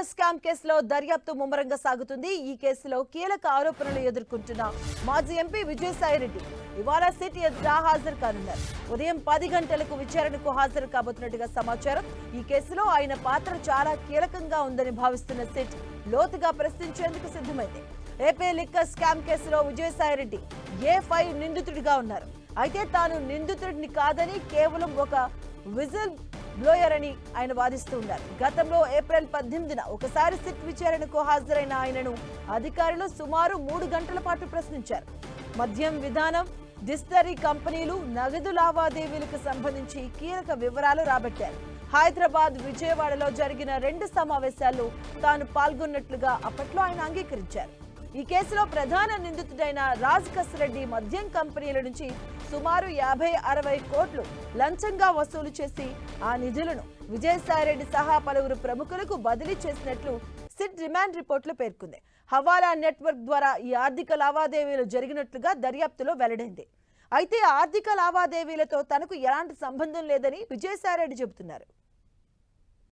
Liquor scam కేసులో దర్యాప్తు ముమ్మరంగా సాగుతుంది. ఈ కేసులో కీలక ఆరోపణలు ఎదుర్కొంటున్న మాజీ ఎంపీ విజయసాయిరెడ్డి ఇవాళ సిట్ ఎదుట హాజరు కానున్నారు. ఉదయం పది గంటలకు విచారణకు హాజరు కాబోతున్నట్టుగా సమాచారం. ఈ కేసులో ఆయన పాత్ర చాలా కీలకంగా ఉందని భావిస్తున్న సిట్ లోతుగా ప్రశ్నించేందుకు సిద్ధమైంది. ఏపీ లిక్కర్ స్కామ్ కేసులో విజయసాయిరెడ్డి ఏ ఫైవ్ నిందితుడిగా ఉన్నారు? అయితే తాను నిందితుడిని కాదని కేవలం ఒక విజిల్ బ్లోయర్ అని ఆయన వాదిస్తూ ఉన్నారు. గతంలో ఏప్రిల్ పద్దెనిమిదిన ఒకసారి సిట్ విచారణకు హాజరైన ఆయనను అధికారులు సుమారు మూడు గంటల పాటు ప్రశ్నించారు. మద్యం విధానం డిస్టరీ కంపెనీలు నగదు లావాదేవీలకు సంబంధించి కీలక వివరాలు రాబట్టారు. హైదరాబాద్ విజయవాడలో జరిగిన రెండు సమావేశాల్లో తాను పాల్గొన్నట్లుగా అప్పట్లో ఆయన అంగీకరించారు. ఈ కేసులో ప్రధాన నిందితుడైన రాజ్ రెడ్డి మద్యం కంపెనీల నుంచి సుమారు యాభై అరవై కోట్లు లంచంగా వసూలు చేసి ఆ నిధులను విజయసాయిరెడ్డి సహా పలువురు ప్రముఖులకు బదిలీ చేసినట్లు సిట్ రిమాండ్ రిపోర్టులో పేర్కొంది. హవాలా నెట్వర్క్ ద్వారా ఈ ఆర్థిక లావాదేవీలు జరిగినట్లుగా దర్యాప్తులో వెల్లడైంది. అయితే ఆర్థిక లావాదేవీలతో తనకు ఎలాంటి సంబంధం లేదని విజయసాయిరెడ్డి చెబుతున్నారు.